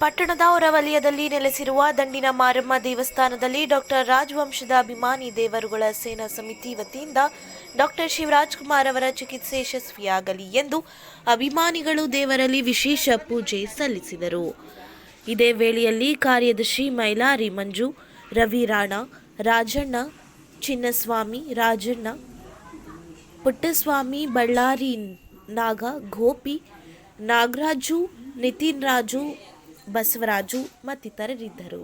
ಪಟ್ಟಣದ ಹೊರವಲಯದಲ್ಲಿ ನೆಲೆಸಿರುವ ದಂಡಿನ ಮಾರಮ್ಮ ದೇವಸ್ಥಾನದಲ್ಲಿ ಡಾಕ್ಟರ್ ರಾಜವಂಶದ ಅಭಿಮಾನಿ ದೇವರುಗಳ ಸೇನಾ ಸಮಿತಿ ವತಿಯಿಂದ ಡಾಕ್ಟರ್ ಶಿವರಾಜ್ ಕುಮಾರ್ ಅವರ ಚಿಕಿತ್ಸೆ ಯಶಸ್ವಿಯಾಗಲಿ ಎಂದು ಅಭಿಮಾನಿಗಳು ದೇವರಲ್ಲಿ ವಿಶೇಷ ಪೂಜೆ ಸಲ್ಲಿಸಿದರು. ಇದೇ ವೇಳೆಯಲ್ಲಿ ಕಾರ್ಯದರ್ಶಿ ಮೈಲಾರಿ ಮಂಜು, ರವಿ ರಾಣಾ, ರಾಜಣ್ಣ, ಚಿನ್ನಸ್ವಾಮಿ, ರಾಜಣ್ಣ, ಪುಟ್ಟಸ್ವಾಮಿ, ಬಳ್ಳಾರಿ ನಾಗ, ಗೋಪಿ, ನಾಗರಾಜು, ನಿತಿನ್ ರಾಜು ಬಸವರಾಜು ಮತ್ತಿತರರಿದ್ದರು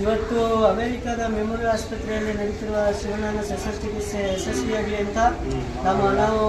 ಇವತ್ತು ಅಮೆರಿಕದ ಮೆಮೋರಿಯಲ್ ಆಸ್ಪತ್ರೆಯಲ್ಲಿ ನಡೀತಿರುವ ಶಿವಣ್ಣನ ಶಸ್ತ್ರಚಿಕಿತ್ಸೆ ಯಶಸ್ವಿಯಾಗಲಿ ಅಂತ ನಮ್ಮ ನಾವು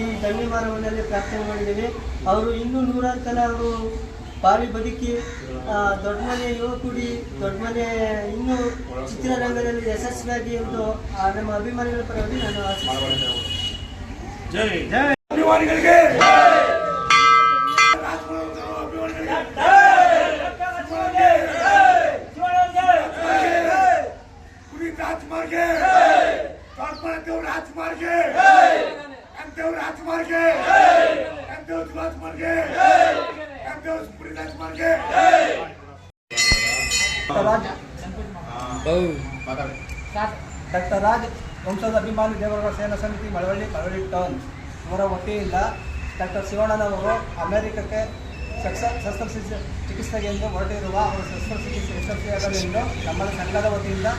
ಈ ದಂಡಿ ಮಾರವನಲ್ಲಿ ಪ್ರಾರ್ಥನೆ ಮಾಡಿದ್ದೀವಿ. ಅವರು ಇನ್ನೂ ನೂರಾರು ಕಾಲ ಅವರು ಬಾವಿ ಬದುಕಿ ದೊಡ್ಡ ಮನೆ ಯುವಕುಡಿ, ದೊಡ್ಡ ಮನೆ ಇನ್ನೂ ಚಿತ್ರರಂಗದಲ್ಲಿ ಯಶಸ್ವಿಯಾಗಿ ಎಂದು ನಮ್ಮ ಅಭಿಮಾನಿಗಳ ಪರವಾಗಿ ನಾನು ಆಶಿಸುತ್ತೇನೆ ಅಭಿಮಾನಿಗಳಿಗೆ ಪುನೀತ್ ರಾಜ್ಕುಮಾರ್ಗೆ ದೇವ್ ರಾಜ್ಕುಮಾರ್ಗೆ ದೇವ್ ರಾಜ್ಕುಮಾರ್ಗೆ ದೇವ್ ರಾಜ್ಕುಮಾರ್ಗೆ ದೇವ್ ಪುನೀತ್ ರಾಜ್ಕುಮಾರ್ಗೆ ರಾಜ್ ಡಾಕ್ಟರ್ ರಾಜ್ ವಂಶದ ಅಭಿಮಾನಿ ದೇವರ ಸೇನಾ ಸಮಿತಿ ಮಳವಳ್ಳಿ ಮಳವಳ್ಳಿ ಟೌನ್ ಅವರ ವತಿಯಿಂದ ಡಾಕ್ಟರ್ ಶಿವಣ್ಣನವರು ಅಮೆರಿಕಕ್ಕೆ ಶಸ್ತ್ರ ಚಿಕಿತ್ಸೆಗೆ ಎಂದು ಹೊರಟಿರುವ ಅವರ ಶಸ್ತ್ರಚಿಕಿತ್ಸೆ ಯಶಸ್ವಿಯಾಗಲಿ ಎಂದು ನಮ್ಮ ಸಂಘದ ವತಿಯಿಂದ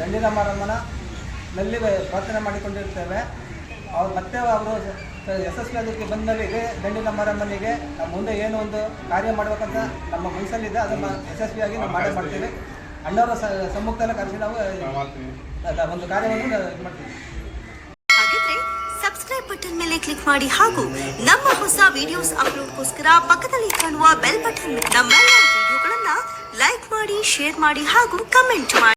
ದಂಡಿನ ಮಾರಮ್ಮನ ನಲ್ಲಿ ಪ್ರಾರ್ಥನೆ ಮಾಡಿಕೊಂಡಿರ್ತೇವೆ. ಅವ್ರು ಮತ್ತೆ ಅವರು ಯಶಸ್ವಿಯಾದಕ್ಕೆ ಅದಕ್ಕೆ ಇದೇ ದಂಡಿನ ಮಾರಮ್ಮನಿಗೆ ನಮ್ಮ ಮುಂದೆ ಏನೋ ಒಂದು ಕಾರ್ಯ ಮಾಡಬೇಕಂತ ನಮ್ಮ ಮನಸ್ಸಲ್ಲಿದೆ. ಅದನ್ನು ಯಶಸ್ವಿಯಾಗಿ ನಾವು ಮಾಡೇ ಮಾಡ್ತೀವಿ. ಅಣ್ಣವರ ಸಮ್ಮುಖದಲ್ಲಿ ಕರೆಸಿ ನಾವು ಒಂದು ಕಾರ್ಯವನ್ನು ಇದು ಮಾಡ್ತೀವಿ. ಸಬ್ಸ್ಕ್ರೈಬ್ ಬಟನ್ ಮೇಲೆ ಕ್ಲಿಕ್ ಮಾಡಿ ಹಾಗೂ ನಮ್ಮ ಹೊಸ ವಿಡಿಯೋಸ್ ಅಪ್ಲೋಡ್ಗೋಸ್ಕರ ಪಕ್ಕದಲ್ಲಿ ಕಾಣುವ ಬೆಲ್ ಬಟನ್ ನಮ್ಮೆಲ್ಲ ವಿಡಿಯೋಗಳನ್ನ ಲೈಕ್ ಮಾಡಿ ಶೇರ್ ಮಾಡಿ ಹಾಗೂ ಕಮೆಂಟ್ ಮಾಡಿ.